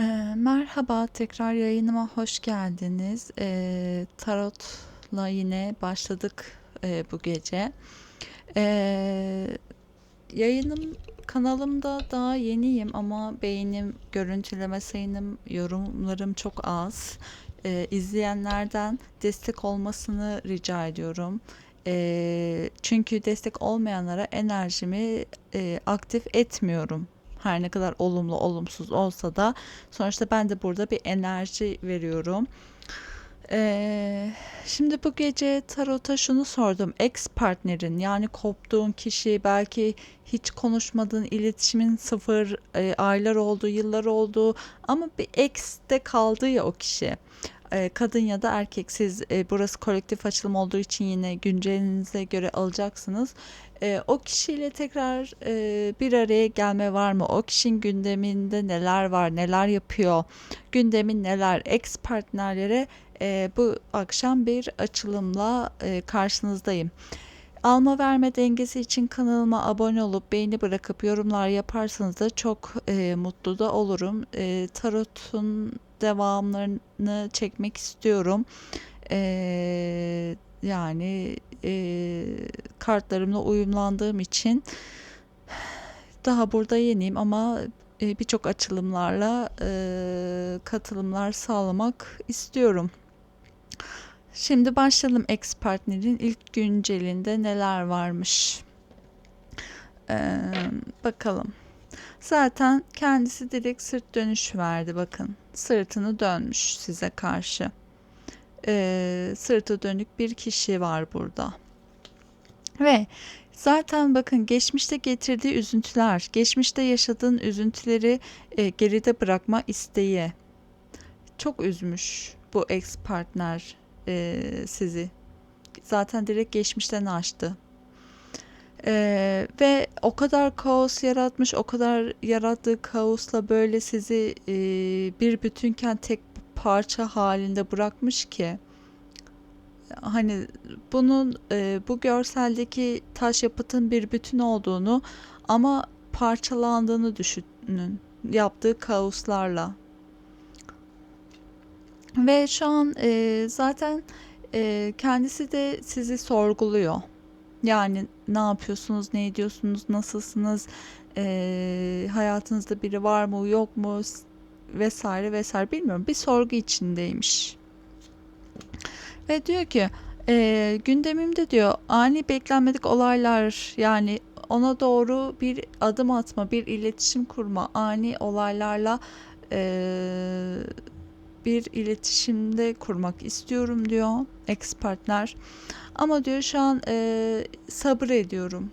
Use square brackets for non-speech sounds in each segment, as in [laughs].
Eee, merhaba, tekrar yayınıma hoş geldiniz. Eee, tarotla yine başladık eee, bu gece. Eee, yayınım kanalımda daha yeniyim ama beğenim, görüntüleme sayım, yorumlarım çok az. Eee, izleyenlerden destek olmasını rica ediyorum. Çünkü destek olmayanlara enerjimi eee, aktif etmiyorum. Her ne kadar olumlu olumsuz olsa da sonuçta ben de burada bir enerji veriyorum. Ee, şimdi bu gece tarota şunu sordum. Ex partnerin yani koptuğun kişi belki hiç konuşmadığın iletişimin sıfır e, aylar oldu, yıllar oldu ama bir ex'te kaldı ya o kişi. E, kadın ya da erkek siz e, burası kolektif açılım olduğu için yine güncelinize göre alacaksınız. E, o kişiyle tekrar bir araya gelme var mı? O kişinin gündeminde neler var, neler yapıyor, gündemin neler, ex partnerlere bu akşam bir açılımla karşınızdayım. Alma verme dengesi için kanalıma abone olup beğeni bırakıp yorumlar yaparsanız da çok e, mutlu da olurum. E, tarotun devamlarını çekmek istiyorum. E, yani e, kartlarımla uyumlandığım için daha burada yeniyim ama e, birçok açılımlarla e, katılımlar sağlamak istiyorum. Şimdi başlayalım ex partnerin ilk güncelinde neler varmış. Ee, bakalım. Zaten kendisi direkt sırt dönüş verdi bakın. Sırtını dönmüş size karşı. Ee, sırtı dönük bir kişi var burada. Ve zaten bakın geçmişte getirdiği üzüntüler, geçmişte yaşadığın üzüntüleri e, geride bırakma isteği çok üzmüş bu ex partner e, sizi. Zaten direkt geçmişten açtı. E, ve o kadar kaos yaratmış, o kadar yarattığı kaosla böyle sizi e, bir bütünken tek parça halinde bırakmış ki hani bunun e, bu görseldeki taş yapıtın bir bütün olduğunu ama parçalandığını düşünün yaptığı kaoslarla ve şu an e, zaten e, kendisi de sizi sorguluyor. Yani ne yapıyorsunuz, ne ediyorsunuz, nasılsınız, e, hayatınızda biri var mı, yok mu vesaire vesaire bilmiyorum. Bir sorgu içindeymiş. Ve diyor ki e, gündemimde diyor ani beklenmedik olaylar yani ona doğru bir adım atma, bir iletişim kurma, ani olaylarla bir iletişimde kurmak istiyorum diyor ex partner. Ama diyor şu an e, sabır ediyorum.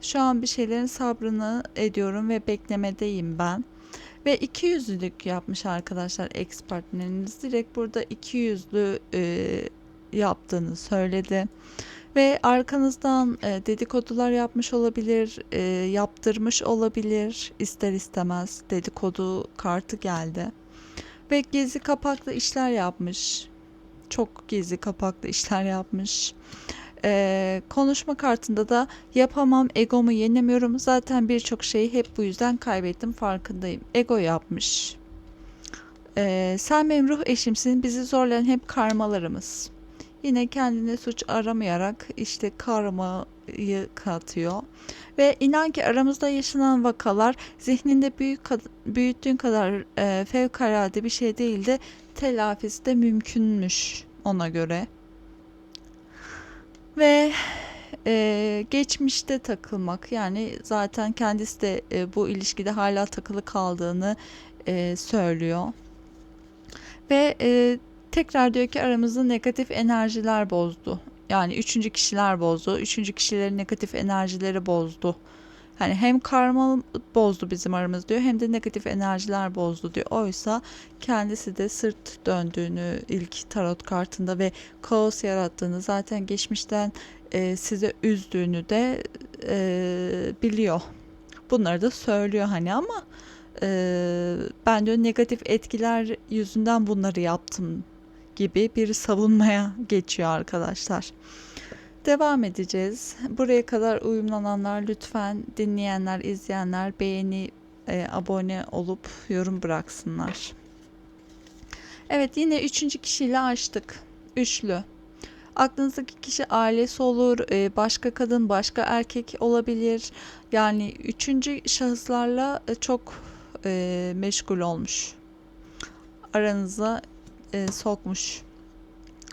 Şu an bir şeylerin sabrını ediyorum ve beklemedeyim ben. Ve iki yüzlülük yapmış arkadaşlar ex partneriniz. Direkt burada iki yüzlü e, yaptığını söyledi. Ve arkanızdan e, dedikodular yapmış olabilir, e, yaptırmış olabilir ister istemez dedikodu kartı geldi. Ve gizli kapaklı işler yapmış. Çok gizli kapaklı işler yapmış. Ee, konuşma kartında da yapamam, egomu yenemiyorum. Zaten birçok şeyi hep bu yüzden kaybettim farkındayım. Ego yapmış. Ee, sen benim ruh eşimsin. Bizi zorlayan hep karmalarımız. Yine kendine suç aramayarak işte karmayı katıyor. Ve inan ki aramızda yaşanan vakalar zihninde büyük büyüttüğün kadar e, fevkalade bir şey değil de telafisi de mümkünmüş ona göre. Ve e, geçmişte takılmak yani zaten kendisi de e, bu ilişkide hala takılı kaldığını e, söylüyor. Ve e, tekrar diyor ki aramızda negatif enerjiler bozdu. Yani üçüncü kişiler bozdu. Üçüncü kişilerin negatif enerjileri bozdu. Hani hem karma bozdu bizim aramız diyor hem de negatif enerjiler bozdu diyor. Oysa kendisi de sırt döndüğünü ilk tarot kartında ve kaos yarattığını zaten geçmişten e, size üzdüğünü de e, biliyor. Bunları da söylüyor hani ama e, ben diyor negatif etkiler yüzünden bunları yaptım gibi bir savunmaya geçiyor arkadaşlar. Devam edeceğiz. Buraya kadar uyumlananlar lütfen dinleyenler, izleyenler beğeni e, abone olup yorum bıraksınlar. Evet yine üçüncü kişiyle açtık. Üçlü. Aklınızdaki kişi ailesi olur, e, başka kadın, başka erkek olabilir. Yani üçüncü şahıslarla e, çok e, meşgul olmuş. Aranıza e, sokmuş.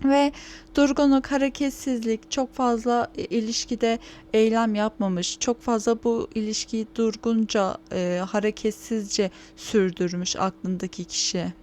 Ve durgunluk, hareketsizlik, çok fazla e, ilişkide eylem yapmamış, çok fazla bu ilişkiyi durgunca, e, hareketsizce sürdürmüş aklındaki kişi.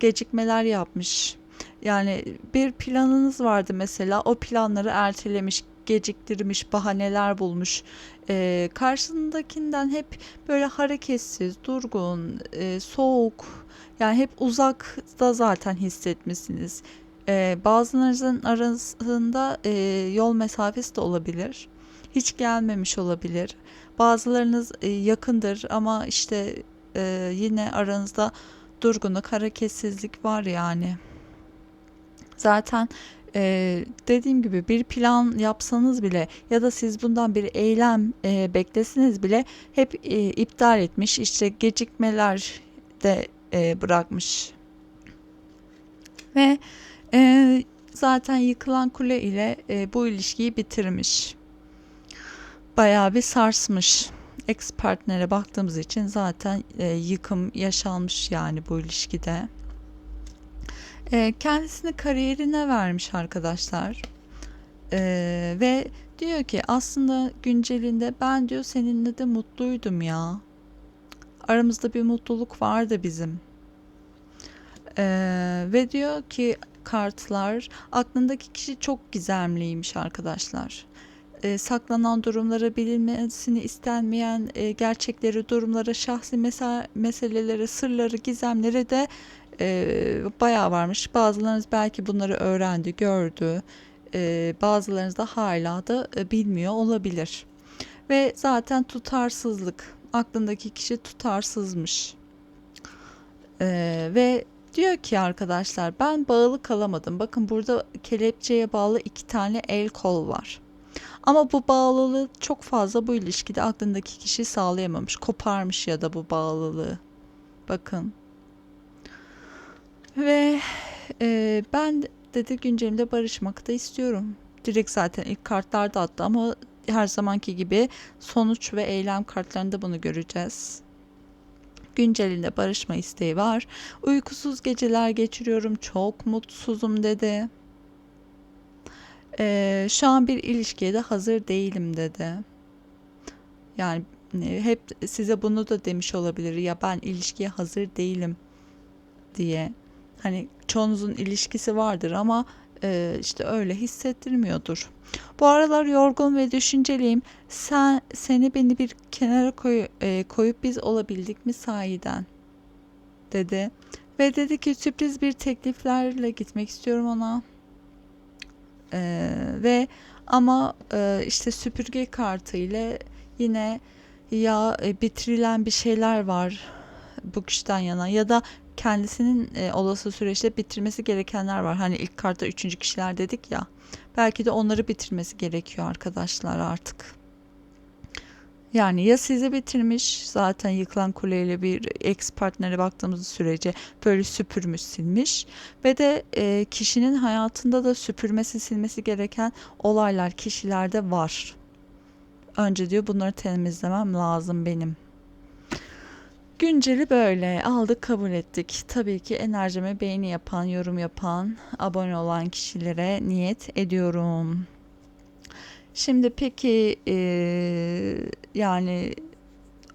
Gecikmeler yapmış. Yani bir planınız vardı mesela, o planları ertelemiş, geciktirmiş, bahaneler bulmuş. E, karşındakinden hep böyle hareketsiz, durgun, e, soğuk, yani hep uzakta zaten hissetmişsiniz. Ee, bazılarınızın arasında e, yol mesafesi de olabilir. Hiç gelmemiş olabilir. Bazılarınız e, yakındır ama işte e, yine aranızda durgunluk, hareketsizlik var yani. Zaten e, dediğim gibi bir plan yapsanız bile ya da siz bundan bir eylem e, beklesiniz bile hep e, iptal etmiş. İşte gecikmeler de e, bırakmış. Ve e, zaten yıkılan kule ile e, bu ilişkiyi bitirmiş. Bayağı bir sarsmış. Ex partnere baktığımız için zaten e, yıkım yaşanmış yani bu ilişkide. E, kendisini kariyerine vermiş arkadaşlar. E, ve diyor ki aslında güncelinde ben diyor seninle de mutluydum ya. Aramızda bir mutluluk vardı bizim. Ee, ve diyor ki kartlar aklındaki kişi çok gizemliymiş arkadaşlar. Ee, saklanan durumlara bilinmesini istenmeyen e, gerçekleri, durumlara, şahsi mesa meselelere, sırları, gizemleri de e, bayağı varmış. Bazılarınız belki bunları öğrendi, gördü. E, bazılarınız da hala da e, bilmiyor olabilir. Ve zaten tutarsızlık. Aklındaki kişi tutarsızmış. Ee, ve Diyor ki arkadaşlar ben bağlı kalamadım. Bakın burada kelepçeye bağlı iki tane el kol var. Ama bu bağlılığı çok fazla bu ilişkide aklındaki kişi sağlayamamış. Koparmış ya da bu bağlılığı. Bakın. Ve e, ben dedi güncelimde barışmak da istiyorum. Direkt zaten ilk kartlarda attı ama her zamanki gibi sonuç ve eylem kartlarında bunu göreceğiz. Güncelinde barışma isteği var. Uykusuz geceler geçiriyorum. Çok mutsuzum dedi. Ee, şu an bir ilişkiye de hazır değilim dedi. Yani e, hep size bunu da demiş olabilir. Ya ben ilişkiye hazır değilim diye. Hani çoğunuzun ilişkisi vardır ama e, işte öyle hissettirmiyordur. Bu aralar yorgun ve düşünceliyim. Sen seni beni bir kenara koy, e, koyup biz olabildik mi sahiden? dedi. Ve dedi ki sürpriz bir tekliflerle gitmek istiyorum ona. Ee, ve ama e, işte süpürge kartı ile yine ya e, bitirilen bir şeyler var bu kişiden yana ya da kendisinin e, olası süreçte bitirmesi gerekenler var. Hani ilk kartta üçüncü kişiler dedik ya. Belki de onları bitirmesi gerekiyor arkadaşlar artık. Yani ya sizi bitirmiş zaten yıkılan kuleyle bir ex partnere baktığımız sürece böyle süpürmüş silmiş ve de e, kişinin hayatında da süpürmesi silmesi gereken olaylar kişilerde var. Önce diyor bunları temizlemem lazım benim. Günceli böyle aldık kabul ettik. Tabii ki enerjime beğeni yapan, yorum yapan, abone olan kişilere niyet ediyorum. Şimdi peki e, yani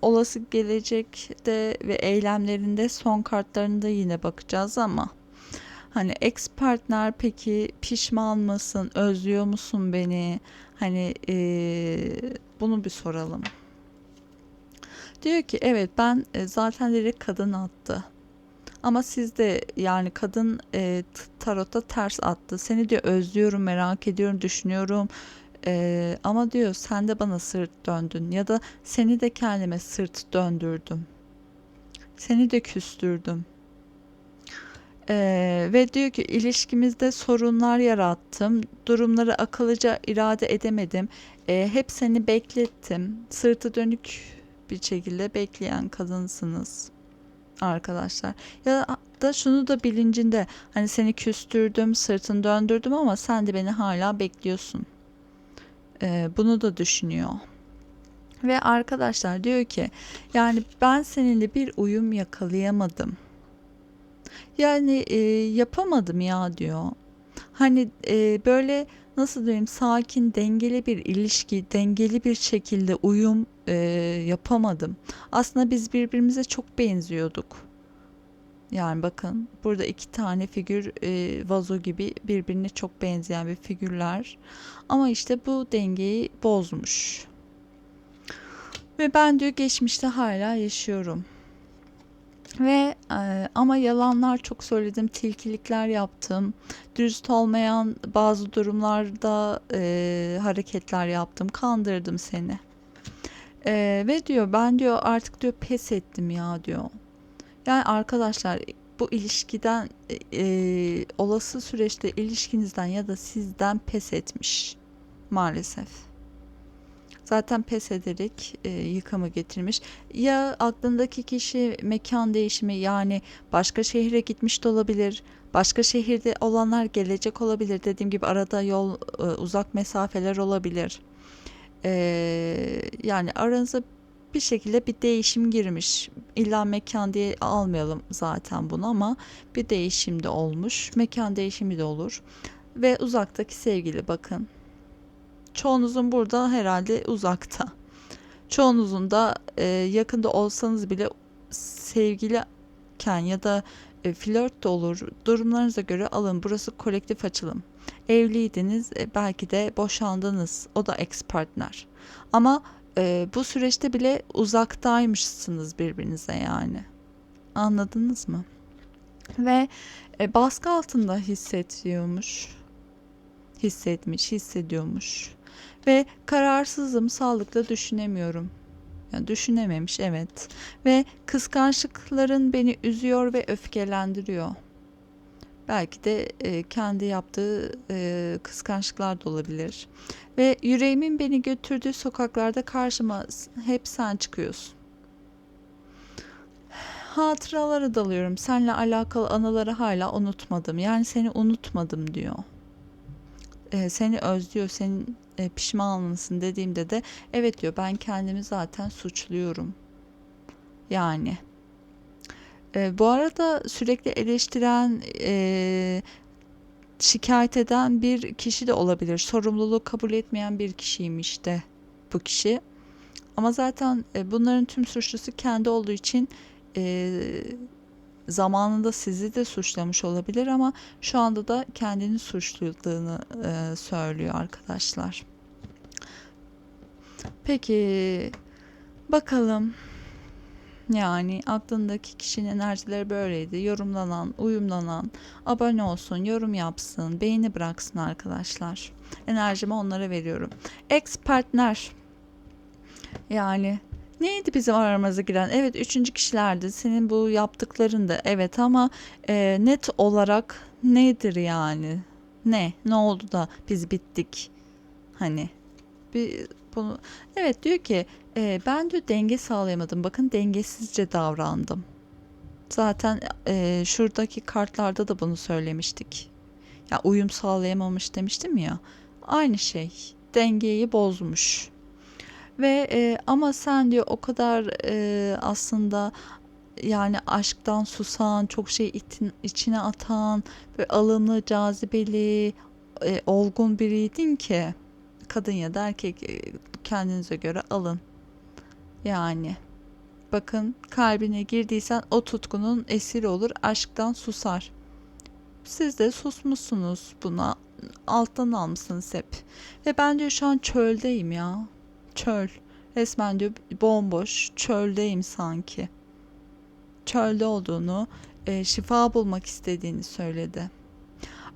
olası gelecekte ve eylemlerinde son kartlarında yine bakacağız ama hani ex partner peki pişman mısın, özlüyor musun beni? Hani e, bunu bir soralım. Diyor ki evet ben e, zaten direkt kadın attı. Ama siz de yani kadın e, tarota ters attı. Seni diyor özlüyorum, merak ediyorum, düşünüyorum. E, ama diyor sen de bana sırt döndün ya da seni de kendime sırt döndürdüm. Seni de küstürdüm. Ee, ve diyor ki ilişkimizde sorunlar yarattım. Durumları akıllıca irade edemedim. Ee, hep seni beklettim. Sırtı dönük bir şekilde bekleyen kadınsınız arkadaşlar. Ya da şunu da bilincinde hani seni küstürdüm, sırtını döndürdüm ama sen de beni hala bekliyorsun. Ee, bunu da düşünüyor. Ve arkadaşlar diyor ki yani ben seninle bir uyum yakalayamadım. Yani e, yapamadım ya diyor. Hani e, böyle nasıl diyeyim sakin dengeli bir ilişki dengeli bir şekilde uyum e, yapamadım. Aslında biz birbirimize çok benziyorduk. Yani bakın burada iki tane figür e, vazo gibi birbirine çok benzeyen bir figürler. Ama işte bu dengeyi bozmuş. Ve ben diyor geçmişte hala yaşıyorum. Ve e, ama yalanlar çok söyledim, tilkilikler yaptım, dürüst olmayan bazı durumlarda e, hareketler yaptım, kandırdım seni. E, ve diyor ben diyor artık diyor pes ettim ya diyor. Yani arkadaşlar bu ilişkiden e, olası süreçte ilişkinizden ya da sizden pes etmiş maalesef. Zaten pes ederek e, yıkımı getirmiş. Ya aklındaki kişi mekan değişimi yani başka şehre gitmiş de olabilir. Başka şehirde olanlar gelecek olabilir. Dediğim gibi arada yol e, uzak mesafeler olabilir. E, yani aranıza bir şekilde bir değişim girmiş. İlla mekan diye almayalım zaten bunu ama bir değişim de olmuş. Mekan değişimi de olur. Ve uzaktaki sevgili bakın. Çoğunuzun burada herhalde uzakta. Çoğunuzun da e, yakında olsanız bile sevgiliyken ya da e, flört de olur. Durumlarınıza göre alın. Burası kolektif açılım. Evliydiniz, e, belki de boşandınız. O da ex partner. Ama e, bu süreçte bile uzaktaymışsınız birbirinize yani. Anladınız mı? Ve e, baskı altında hissediyormuş. Hissetmiş, hissediyormuş. Ve kararsızım, sağlıklı düşünemiyorum. Yani düşünememiş evet. Ve kıskançlıkların beni üzüyor ve öfkelendiriyor. Belki de e, kendi yaptığı e, kıskançlıklar da olabilir. Ve yüreğimin beni götürdüğü sokaklarda karşıma hep sen çıkıyorsun. Hatıralara dalıyorum. Seninle alakalı anıları hala unutmadım. Yani seni unutmadım diyor. E, seni özlüyor, senin e, pişman mısın dediğimde de evet diyor ben kendimi zaten suçluyorum. Yani e, bu arada sürekli eleştiren, e, şikayet eden bir kişi de olabilir. Sorumluluğu kabul etmeyen bir kişiymiş de bu kişi. Ama zaten e, bunların tüm suçlusu kendi olduğu için e, zamanında sizi de suçlamış olabilir ama şu anda da kendini suçladığını e, söylüyor arkadaşlar. Peki bakalım yani aklındaki kişinin enerjileri böyleydi. Yorumlanan, uyumlanan, abone olsun, yorum yapsın, beğeni bıraksın arkadaşlar. Enerjimi onlara veriyorum. Ex partner. Yani neydi bizim aramıza giren? Evet üçüncü kişilerdi. Senin bu yaptıkların da evet ama e, net olarak nedir yani? Ne? Ne oldu da biz bittik? Hani bir bunu evet diyor ki e, ben diyor denge sağlayamadım. Bakın dengesizce davrandım. Zaten e, şuradaki kartlarda da bunu söylemiştik. Ya uyum sağlayamamış demiştim ya. Aynı şey. Dengeyi bozmuş. Ve e, ama sen diyor o kadar e, aslında yani aşktan susan, çok şey itin, içine atan, ve alımlı, cazibeli, e, olgun biriydin ki kadın ya da erkek e, kendinize göre alın. Yani bakın kalbine girdiysen o tutkunun esiri olur aşktan susar. Siz de susmuşsunuz buna alttan almışsınız hep. Ve ben diyor şu an çöldeyim ya. Çöl. Resmen diyor bomboş çöldeyim sanki. Çölde olduğunu, e, şifa bulmak istediğini söyledi.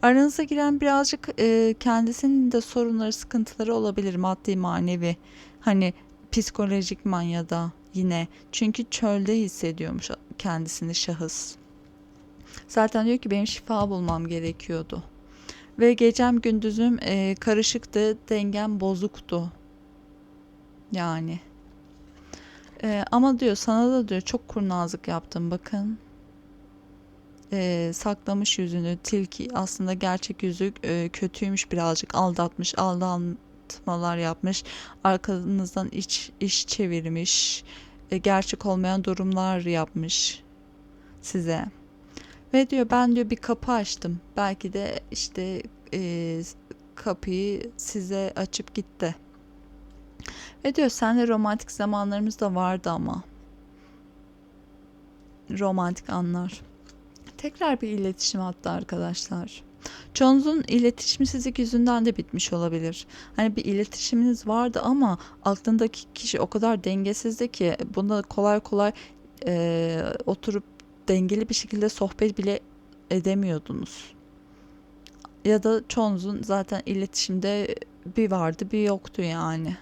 Aranıza giren birazcık e, kendisinin de sorunları, sıkıntıları olabilir maddi manevi. Hani psikolojik man ya da yine. Çünkü çölde hissediyormuş kendisini şahıs. Zaten diyor ki benim şifa bulmam gerekiyordu. Ve gecem gündüzüm e, karışıktı, dengem bozuktu. Yani Ee, ama diyor sana da diyor çok kurnazlık yaptım bakın. Ee, saklamış yüzünü tilki aslında gerçek yüzü e, kötüymüş birazcık aldatmış aldatmalar yapmış arkanızdan iç iş çevirmiş e, gerçek olmayan durumlar yapmış size. Ve diyor ben diyor bir kapı açtım. Belki de işte e, kapıyı size açıp gitti. Ve diyor senle romantik zamanlarımız da vardı ama. Romantik anlar. Tekrar bir iletişim hattı arkadaşlar. Çoğunuzun iletişimsizlik yüzünden de bitmiş olabilir. Hani bir iletişiminiz vardı ama aklındaki kişi o kadar dengesizdi ki bunda kolay kolay e, oturup dengeli bir şekilde sohbet bile edemiyordunuz. Ya da çoğunuzun zaten iletişimde bir vardı bir yoktu yani.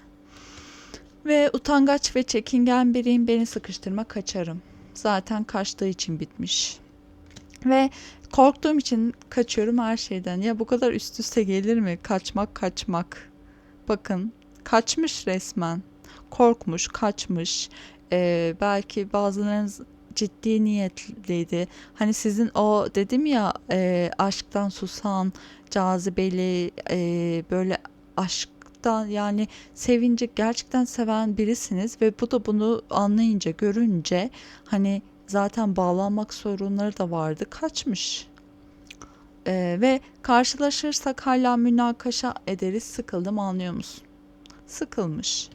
Ve utangaç ve çekingen biriyim beni sıkıştırma kaçarım. Zaten kaçtığı için bitmiş. Ve korktuğum için kaçıyorum her şeyden. Ya bu kadar üst üste gelir mi? Kaçmak kaçmak. Bakın kaçmış resmen. Korkmuş, kaçmış. Ee, belki bazılarınız ciddi niyetliydi. Hani sizin o dedim ya e, aşktan susan, cazibeli, e, böyle aşktan yani sevince gerçekten seven birisiniz ve bu da bunu anlayınca, görünce hani zaten bağlanmak sorunları da vardı. Kaçmış. Ee, ve karşılaşırsak hala münakaşa ederiz. Sıkıldım anlıyor musun? Sıkılmış.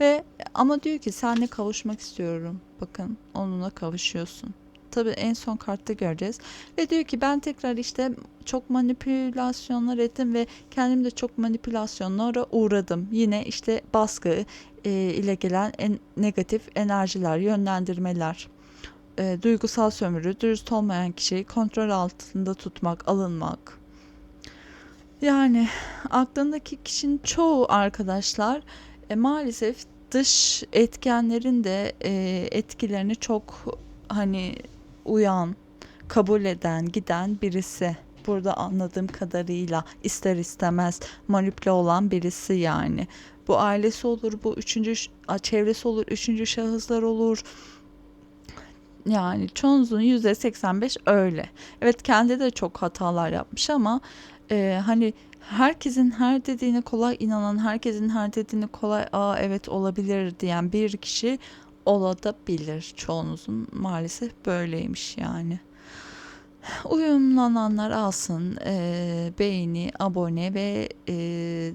Ve ama diyor ki senle kavuşmak istiyorum. Bakın onunla kavuşuyorsun. Tabii en son kartta göreceğiz. Ve diyor ki ben tekrar işte çok manipülasyonlar ettim ve kendim de çok manipülasyonlara uğradım. Yine işte baskı e, ile gelen en negatif enerjiler, yönlendirmeler, e, duygusal sömürü, dürüst olmayan kişiyi kontrol altında tutmak, alınmak. Yani aklındaki kişinin çoğu arkadaşlar e, maalesef dış etkenlerin de e, etkilerini çok hani uyan, kabul eden, giden birisi. Burada anladığım kadarıyla ister istemez manipüle olan birisi yani. Bu ailesi olur, bu üçüncü çevresi olur, üçüncü şahıslar olur. Yani çoğunuzun yüzde 85 öyle. Evet kendi de çok hatalar yapmış ama e, hani herkesin her dediğine kolay inanan, herkesin her dediğine kolay aa evet olabilir diyen bir kişi olabilir. Çoğunuzun maalesef böyleymiş yani. Uyumlananlar alsın e, beğeni, abone ve e,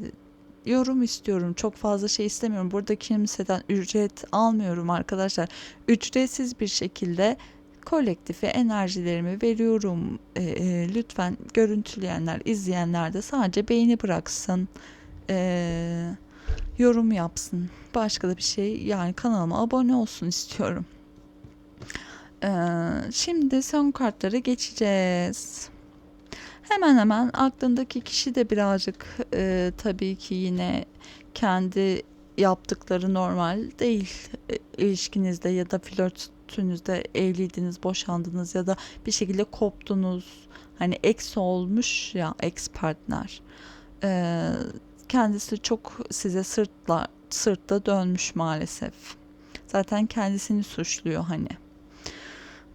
yorum istiyorum. Çok fazla şey istemiyorum. Burada kimseden ücret almıyorum arkadaşlar. Ücretsiz bir şekilde kolektife enerjilerimi veriyorum. E, e, lütfen görüntüleyenler, izleyenler de sadece beğeni bıraksın. E, yorum yapsın. Başka da bir şey yani kanalıma abone olsun istiyorum. E, şimdi son kartlara geçeceğiz. Hemen hemen aklındaki kişi de birazcık e, tabii ki yine kendi yaptıkları normal değil e, ilişkinizde ya da flörtünüzde evliydiniz, boşandınız ya da bir şekilde koptunuz. Hani ex olmuş ya ex partner. E, kendisi çok size sırtla sırtta dönmüş maalesef. Zaten kendisini suçluyor hani.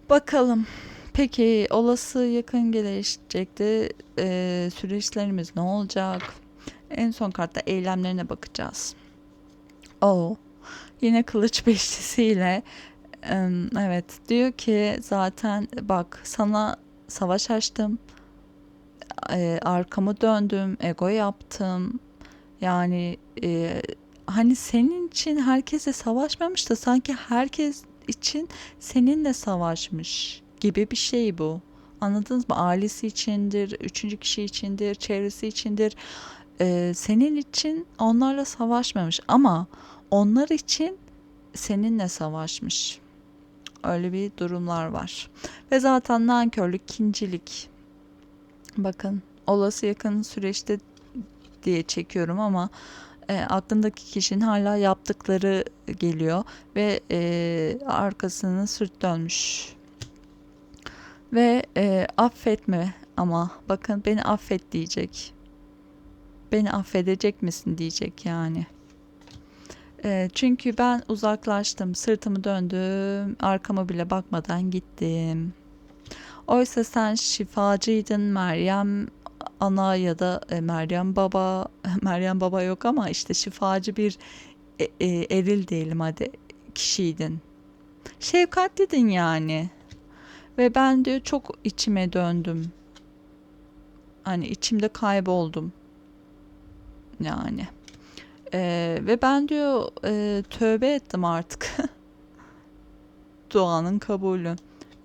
Bakalım Peki olası yakın gelecekte e, süreçlerimiz ne olacak? En son kartta eylemlerine bakacağız. O yine kılıç [laughs] beşlisiyle evet diyor ki zaten bak sana savaş açtım. E, arkamı döndüm, ego yaptım. Yani e, hani senin için herkese savaşmamış da sanki herkes için seninle savaşmış gibi bir şey bu. Anladınız mı? Ailesi içindir, üçüncü kişi içindir, çevresi içindir. Ee, senin için onlarla savaşmamış ama onlar için seninle savaşmış. Öyle bir durumlar var. Ve zaten nankörlük, kincilik. Bakın olası yakın süreçte diye çekiyorum ama e, aklındaki kişinin hala yaptıkları geliyor ve e, arkasını sırt dönmüş ve e, affetme ama bakın beni affet diyecek. Beni affedecek misin diyecek yani. Eee, çünkü ben uzaklaştım, sırtımı döndüm, arkama bile bakmadan gittim. Oysa sen şifacıydın Meryem ana ya da e, Meryem baba, [laughs] Meryem baba yok ama işte şifacı bir e, e, eril diyelim hadi kişiydin. Şefkatliydin yani. Ve ben diyor çok içime döndüm. Hani içimde kayboldum. Yani. Ee, ve ben diyor e, tövbe ettim artık. [laughs] Duanın kabulü.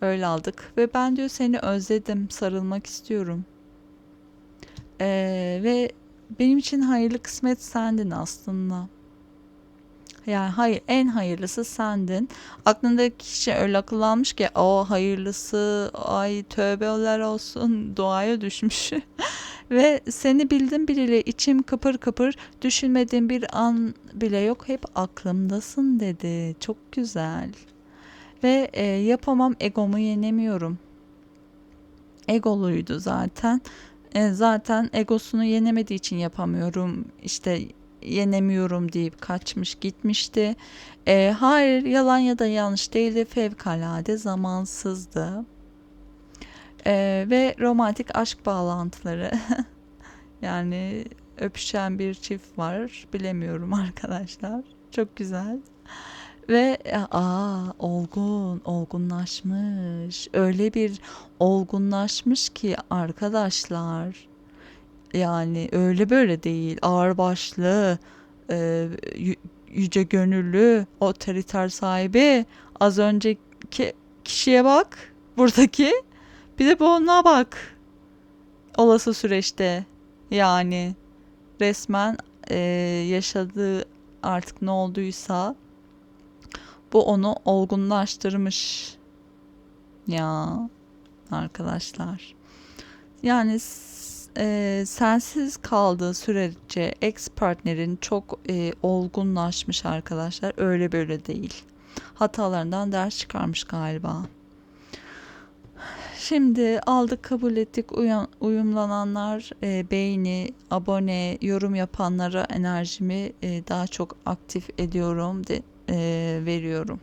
Öyle aldık. Ve ben diyor seni özledim. Sarılmak istiyorum. Ee, ve benim için hayırlı kısmet sendin aslında. Yani hayır en hayırlısı sendin. Aklındaki kişi öyle akıllanmış ki o hayırlısı ay tövbeler olsun [laughs] duaya düşmüş. [laughs] Ve seni bildim bileli içim kıpır kıpır düşünmediğim bir an bile yok hep aklımdasın dedi. Çok güzel. Ve e, yapamam egomu yenemiyorum. Egoluydu zaten. E, zaten egosunu yenemediği için yapamıyorum. İşte yenemiyorum deyip kaçmış gitmişti. E, hayır yalan ya da yanlış değildi. Fevkalade zamansızdı. E, ve romantik aşk bağlantıları. [laughs] yani öpüşen bir çift var. Bilemiyorum [laughs] arkadaşlar. Çok güzel. Ve aa olgun, olgunlaşmış. Öyle bir olgunlaşmış ki arkadaşlar. Yani öyle böyle değil. Ağırbaşlı, e, yü- yüce gönüllü, otoriter sahibi. Az önceki kişiye bak. Buradaki. Bir de bu ona bak. Olası süreçte. Yani resmen e, yaşadığı artık ne olduysa bu onu olgunlaştırmış. Ya arkadaşlar. Yani e, sensiz kaldığı sürece ex partnerin çok e, olgunlaşmış arkadaşlar. Öyle böyle değil. Hatalarından ders çıkarmış galiba. Şimdi aldık kabul ettik uyan- uyumlananlar e, beğeni, abone, yorum yapanlara enerjimi e, daha çok aktif ediyorum de, e, veriyorum.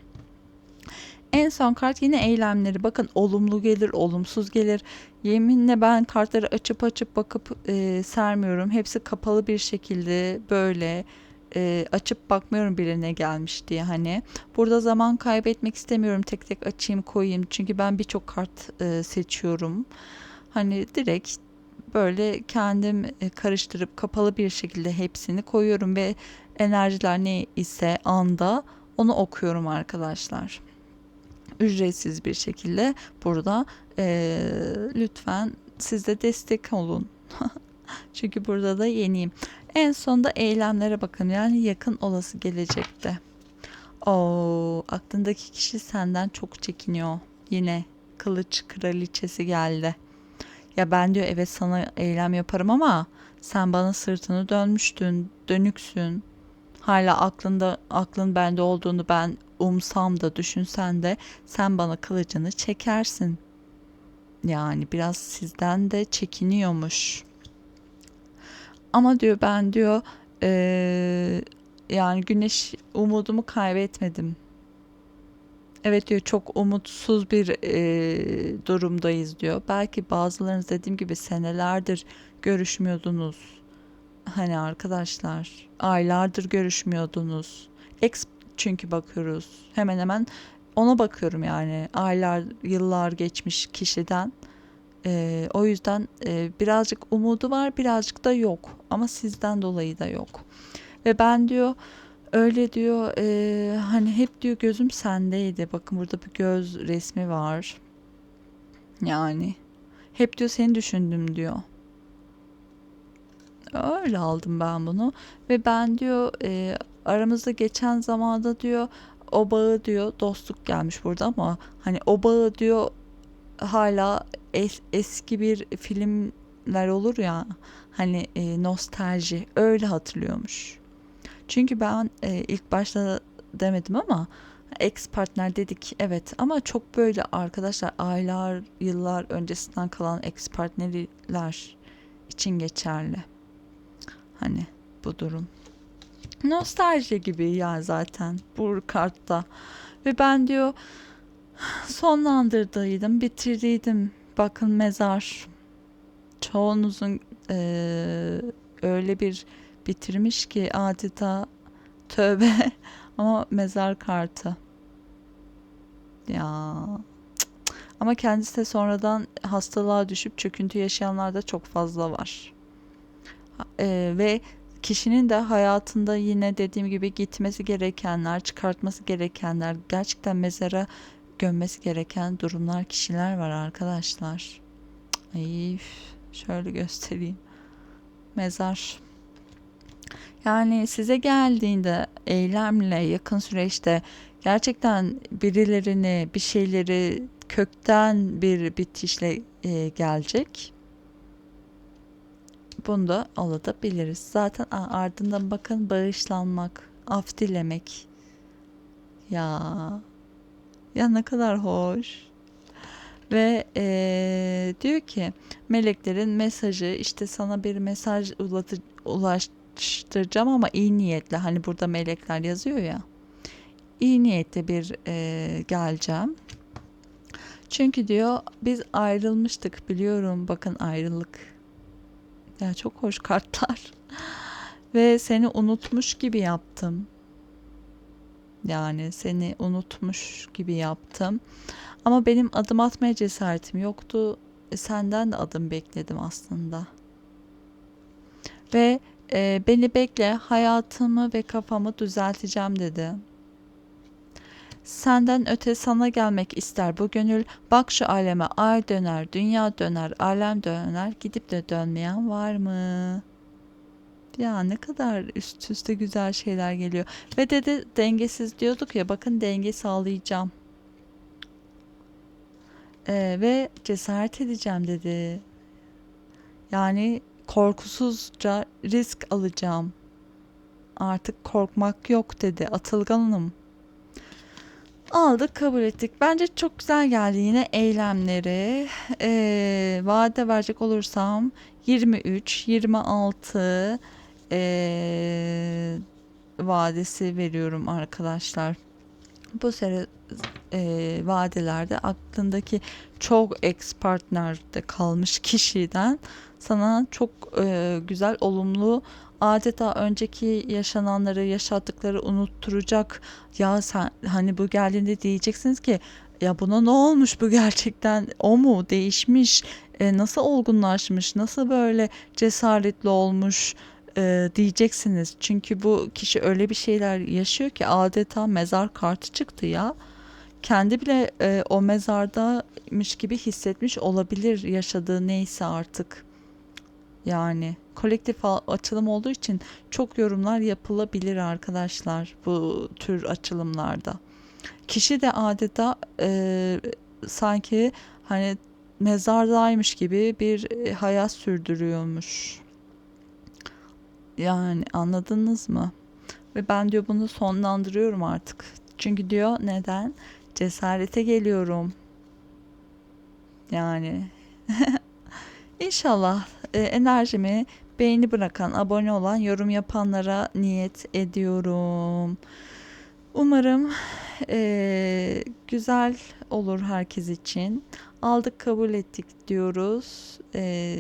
En son kart yine eylemleri. Bakın olumlu gelir, olumsuz gelir. Yeminle ben kartları açıp açıp bakıp e, sermiyorum. Hepsi kapalı bir şekilde böyle e, açıp bakmıyorum birine gelmiş diye hani. Burada zaman kaybetmek istemiyorum. Tek tek açayım koyayım. Çünkü ben birçok kart e, seçiyorum. Hani direkt böyle kendim e, karıştırıp kapalı bir şekilde hepsini koyuyorum ve enerjiler ne ise anda onu okuyorum arkadaşlar ücretsiz bir şekilde burada eee, lütfen siz de destek olun. [laughs] Çünkü burada da yeniyim. En sonda eylemlere bakın yani yakın olası gelecekte. O aklındaki kişi senden çok çekiniyor. Yine kılıç kraliçesi geldi. Ya ben diyor evet sana eylem yaparım ama sen bana sırtını dönmüştün, dönüksün. Hala aklında aklın bende olduğunu ben umsam da düşünsen de sen bana kılıcını çekersin. Yani biraz sizden de çekiniyormuş. Ama diyor ben diyor eee, yani güneş umudumu kaybetmedim. Evet diyor çok umutsuz bir eee, durumdayız diyor. Belki bazılarınız dediğim gibi senelerdir görüşmüyordunuz. Hani arkadaşlar aylardır görüşmüyordunuz. Ex çünkü bakıyoruz. Hemen hemen ona bakıyorum yani. Aylar, yıllar geçmiş kişiden. Ee, o yüzden e, birazcık umudu var, birazcık da yok. Ama sizden dolayı da yok. Ve ben diyor öyle diyor e, hani hep diyor gözüm sendeydi. Bakın burada bir göz resmi var. Yani hep diyor seni düşündüm diyor. Öyle aldım ben bunu ve ben diyor e, aramızda geçen zamanda diyor o bağı diyor dostluk gelmiş burada ama hani o bağı diyor hala es- eski bir filmler olur ya hani e, nostalji öyle hatırlıyormuş. Çünkü ben e, ilk başta demedim ama ex partner dedik evet ama çok böyle arkadaşlar aylar yıllar öncesinden kalan ex partnerler için geçerli. Hani bu durum. Nostalji gibi ya zaten bu kartta. Ve ben diyor sonlandırdıydım, bitirdiydim. Bakın mezar. Çoğunuzun eee, öyle bir bitirmiş ki adeta tövbe [laughs] ama mezar kartı. Ya ama kendisi de sonradan hastalığa düşüp çöküntü yaşayanlar da çok fazla var. Eee, ve kişinin de hayatında yine dediğim gibi gitmesi gerekenler, çıkartması gerekenler, gerçekten mezara gömmesi gereken durumlar, kişiler var arkadaşlar. Ay, şöyle göstereyim. Mezar. Yani size geldiğinde eylemle yakın süreçte gerçekten birilerini, bir şeyleri kökten bir bitişle e, gelecek. Bunu da alabiliriz. Zaten ardından bakın bağışlanmak, af dilemek. Ya ya ne kadar hoş. Ve eee, diyor ki meleklerin mesajı işte sana bir mesaj ulatı, ulaştıracağım ama iyi niyetle. Hani burada melekler yazıyor ya. İyi niyetli bir eee, geleceğim. Çünkü diyor biz ayrılmıştık biliyorum bakın ayrılık. Ya çok hoş kartlar. [laughs] Ve seni unutmuş gibi yaptım. Yani seni unutmuş gibi yaptım. Ama benim adım atmaya cesaretim yoktu. E, Senden de adım bekledim aslında. Ve e, beni bekle, hayatımı ve kafamı düzelteceğim dedi. Senden öte sana gelmek ister bu gönül. Bak şu aleme ay döner, dünya döner, alem döner. Gidip de dönmeyen var mı? Ya ne kadar üst üste güzel şeyler geliyor. Ve dedi dengesiz diyorduk ya bakın denge sağlayacağım. Ee, ve cesaret edeceğim dedi. Yani korkusuzca risk alacağım. Artık korkmak yok dedi. Atılganım. Aldık kabul ettik. Bence çok güzel geldi yine eylemleri. Ee, vade verecek olursam 23, 26 ee, vadesi veriyorum arkadaşlar. Bu sene e, vadelerde aklındaki çok ex partnerde kalmış kişiden sana çok e, güzel olumlu adeta önceki yaşananları yaşattıkları unutturacak. Ya sen hani bu geldiğinde diyeceksiniz ki ya buna ne olmuş bu gerçekten? O mu? Değişmiş. E, nasıl olgunlaşmış? Nasıl böyle cesaretli olmuş? E, diyeceksiniz. Çünkü bu kişi öyle bir şeyler yaşıyor ki adeta mezar kartı çıktı ya. Kendi bile e, o mezardaymış gibi hissetmiş olabilir yaşadığı neyse artık. Yani kolektif açılım olduğu için çok yorumlar yapılabilir arkadaşlar bu tür açılımlarda. Kişi de adeta e, sanki hani mezardaymış gibi bir e, hayat sürdürüyormuş. Yani anladınız mı? Ve ben diyor bunu sonlandırıyorum artık. Çünkü diyor neden? Cesarete geliyorum. Yani [laughs] inşallah e, enerjimi beğeni bırakan, abone olan, yorum yapanlara niyet ediyorum. Umarım e, güzel olur herkes için. Aldık kabul ettik diyoruz. E,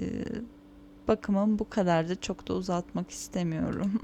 bakımım bu kadar da çok da uzatmak istemiyorum.